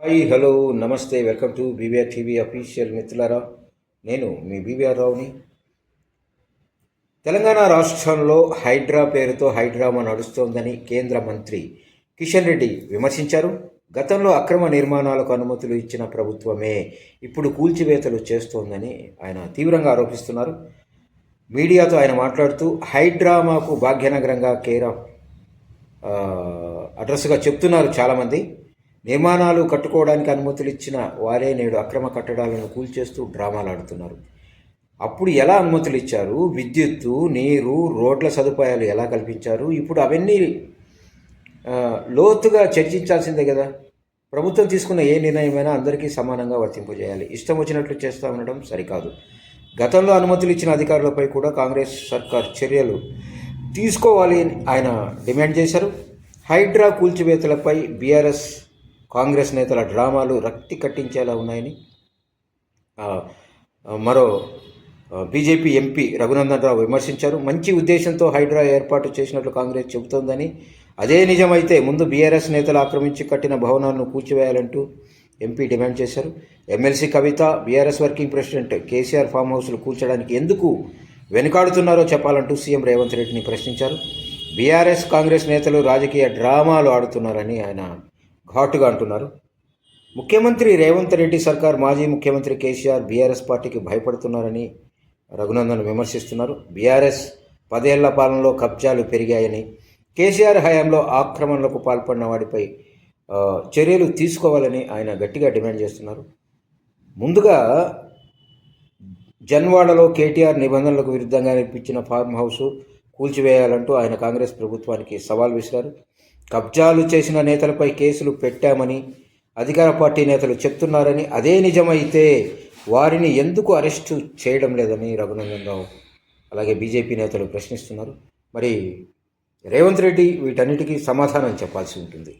Hi hello namaste welcome to BBR TV official మిత్రులారా. నేను మీ BBR రావుని. Telangana రాష్ట్రంలో హైడ్రా పేరుతో హైడ్రామా నడుస్తోందని కేంద్ర మంత్రి కిషన్ రెడ్డి విమర్శించారు. గతంలో అక్రమ నిర్మాణాలకు అనుమతులు ఇచ్చిన ప్రభుత్వమే ఇప్పుడు కూల్చివేతలు చేస్తోందని ఆయన తీవ్రంగా ఆరోపిస్తున్నారు. మీడియాతో ఆయన మాట్లాడుతూ హైడ్రామాకు భాగ్యనగరంగా కేర్ అడ్రస్గా చెప్తున్నారు చాలామంది. నిర్మాణాలు కట్టుకోవడానికి అనుమతులు ఇచ్చిన వారే నేడు అక్రమ కట్టడాలను కూల్చేస్తూ డ్రామాలాడుతున్నారు. అప్పుడు ఎలా అనుమతులు ఇచ్చారు విద్యుత్తు నీరు రోడ్ల సదుపాయాలు ఎలా కల్పించారు? ఇప్పుడు అవన్నీ లోతుగా చర్చించాల్సిందే కదా. ప్రభుత్వం తీసుకున్న ఏ నిర్ణయమైనా అందరికీ సమానంగా వర్తింపజేయాలి. ఇష్టం వచ్చినట్లు చేస్తా ఉండడం సరికాదు. గతంలో అనుమతులు ఇచ్చిన అధికారులపై కూడా కాంగ్రెస్ సర్కార్ చర్యలు తీసుకోవాలి అని ఆయన డిమాండ్ చేశారు. హైడ్రా కూల్చివేతలపై బీఆర్ఎస్ కాంగ్రెస్ నేతల డ్రామాలు రక్తి కట్టించేలా ఉన్నాయని మరో బీజేపీ ఎంపీ రఘునందన్ రావు విమర్శించారు. మంచి ఉద్దేశంతో హైడ్రా ఏర్పాటు చేసినట్లు కాంగ్రెస్ చెబుతోందని అదే నిజమైతే ముందు బీఆర్ఎస్ నేతలు ఆక్రమించి కట్టిన భవనాలను కూల్చివేయాలంటూ ఎంపీ డిమాండ్ చేశారు. MLC Kavitha BRS working president KCR farm హౌస్లు కూల్చడానికి ఎందుకు వెనుకాడుతున్నారో చెప్పాలంటూ సీఎం రేవంత్ రెడ్డిని ప్రశ్నించారు. బీఆర్ఎస్ కాంగ్రెస్ నేతలు రాజకీయ డ్రామాలు ఆడుతున్నారని ఆయన ఘాటుగా అంటున్నారు. ముఖ్యమంత్రి రేవంత్ రెడ్డి సర్కార్ మాజీ ముఖ్యమంత్రి కేసీఆర్ బీఆర్ఎస్ పార్టీకి భయపడుతున్నారని రఘునందన్ విమర్శిస్తున్నారు. బీఆర్ఎస్ పదేళ్ళ పాలనలో కబ్జాలు పెరిగాయని కేసీఆర్ హయాంలో ఆక్రమణలకు పాల్పడిన వాడిపై చర్యలు తీసుకోవాలని ఆయన గట్టిగా డిమాండ్ చేస్తున్నారు. ముందుగా జన్వాడలో కేటీఆర్ నిబంధనలకు విరుద్ధంగా నిర్మించిన ఫార్మ్ హౌస్ కూల్చివేయాలంటూ ఆయన కాంగ్రెస్ ప్రభుత్వానికి సవాల్ విసిరారు. కబ్జాలు చేసిన నేతలపై కేసులు పెట్టామని అధికార పార్టీ నేతలు చెప్తున్నారని అదే నిజమైతే వారిని ఎందుకు అరెస్టు చేయడం లేదని రఘునందన్ రావు అలాగే బీజేపీ నేతలు ప్రశ్నిస్తున్నారు. మరి రేవంత్ రెడ్డి వీటన్నిటికీ సమాధానం చెప్పాల్సి ఉంటుంది.